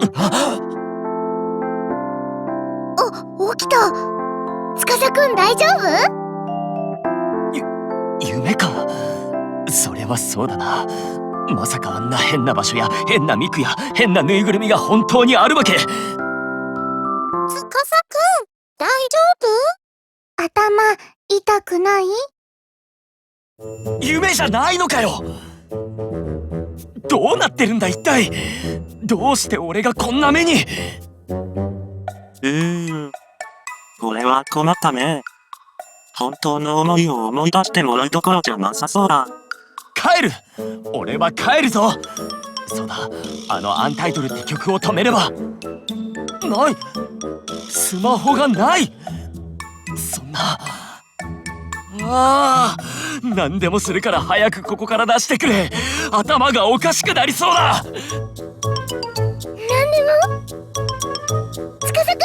お起きた。司くん大丈夫？夢か。それはそうだな。まさかあんな変な場所や変なミクや変なぬいぐるみが本当にあるわけ。司くん大丈夫？頭痛くない？夢じゃないのかよどうなってるんだ一体？どうして俺がこんな目に？うーん。これは困ったね。本当の思いを思い出してもらうところじゃなさそうだ。帰る！俺は帰るぞ！そうだ。あのアンタイトルって曲を止めれば。ない！スマホがない！そんな。ああ何でもするから早くここから出してくれ。頭がおかしくなりそうだ。何でも？司くん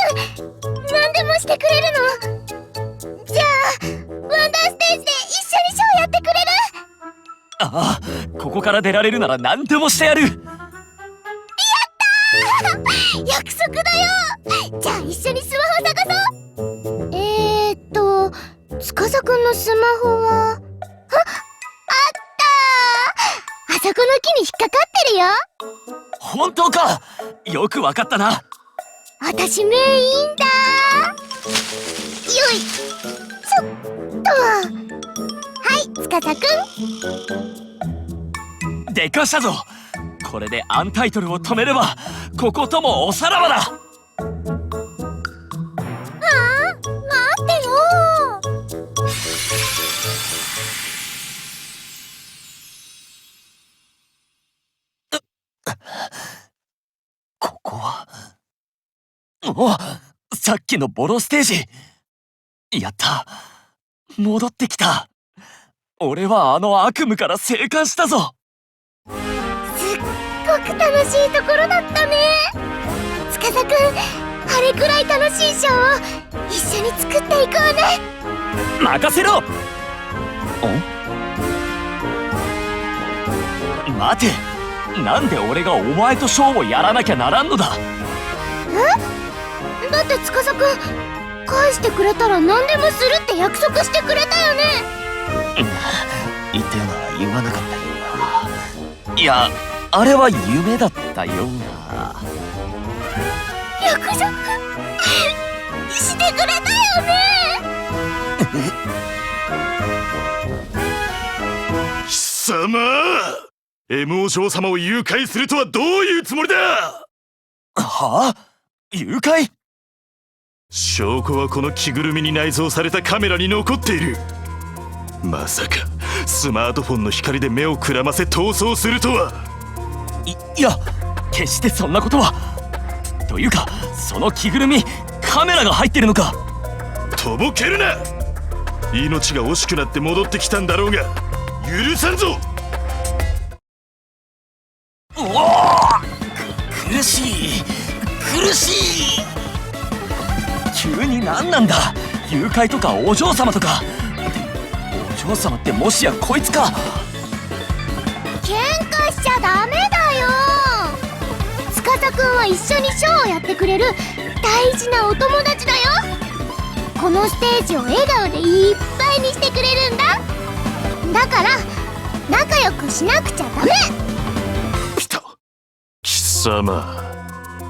何でもしてくれるの？じゃあワンダーステージで一緒にショーやってくれる？ああここから出られるなら何でもしてやる。約束だよ！じゃあ一緒にスマホ探そう！えーっと司くんのスマホは？よ。本当か？よくわかったな。私メインだ。よい。ちょっとは。い司くん。でかしたぞ。これでアンタイトルを止めればここともおさらばだおさっきのボロステージ。やった。戻ってきた。俺はあの悪夢から生還したぞ。すっごく楽しいところだったね。司くんあれくらい楽しいショーを一緒に作っていこうね。任せろ。ん待て。なんで俺がお前とショーをやらなきゃならんのだだって司くん返してくれたら何でもするって約束してくれたよね。言ったような言わなかったよ。うないやあれは夢だったような。約束してくれたよね。貴様 M 王将様を誘拐するとはどういうつもりだ？はあ？誘拐？証拠はこの着ぐるみに内蔵されたカメラに残っている。まさかスマートフォンの光で目をくらませ逃走するとは。いいや決してそんなことは。というかその着ぐるみカメラが入ってるのか。とぼけるな。命が惜しくなって戻ってきたんだろうが許さんぞなんだ。誘拐とかお嬢様とか。お嬢様ってもしやこいつか。喧嘩しちゃダメだよ。司くんは一緒にショーをやってくれる大事なお友達だよ。このステージを笑顔でいっぱいにしてくれるんだ。だから仲良くしなくちゃダメ。来た。貴様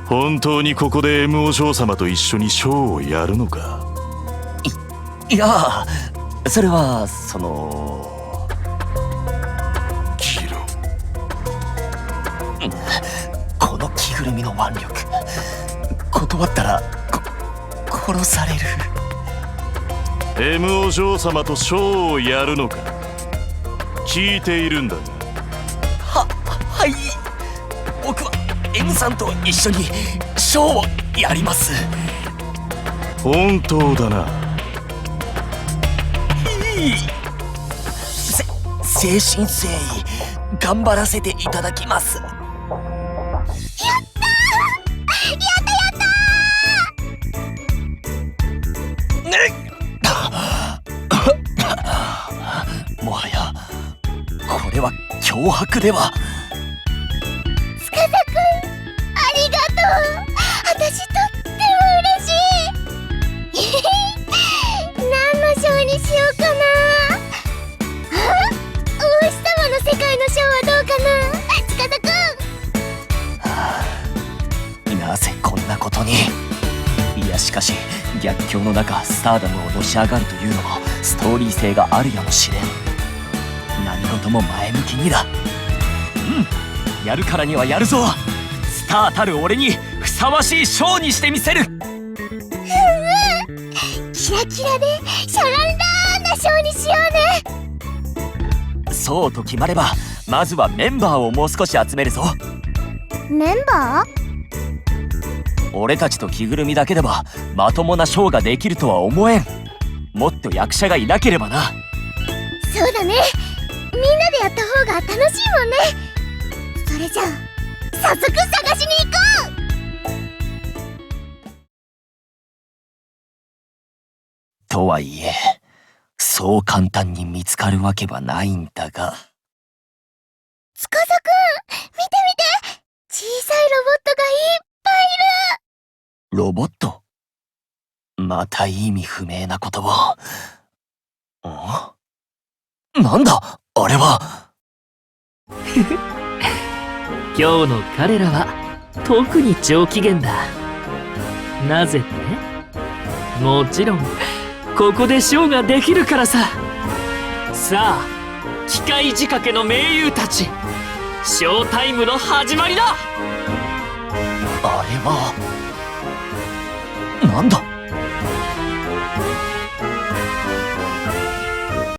本当にここで M お嬢様と一緒にショーをやるのか？いやそれはそのキロ。この着ぐるみの腕力。断ったらこ殺される。M お嬢様とショーをやるのか？聞いているんだがは M さんと一緒にショーをやります。本当だな。せ誠心誠意頑張らせていただきます。ね もはやこれは脅迫では当に。いやしかし逆境の中スターダムをのし上がるというのもストーリー性があるやもしれん。何事も前向きにだ。うん。やるからにはやるぞ。スターたる俺にふさわしいショーにしてみせる。キラキラでシャランラーなショーにしようね。そうと決まればまずはメンバーをもう少し集めるぞ。メンバー？俺たちと着ぐるみだけではまともなショーができるとは思えん。もっと役者がいなければな。そうだね。みんなでやった方が楽しいもんね。それじゃあ早速探しに行ことはいえそう簡単に見つかるわけはないんだが。う司くん見て見て。小さいロボットがいっロボット。また意味不明な言葉んなんだ？あれは。今日の彼らは特に上機嫌だ。なぜって？もちろんここでショーができるからさ。さあ機械仕掛けの名優たち。ショータイムの始まりだ。あれはなんだ？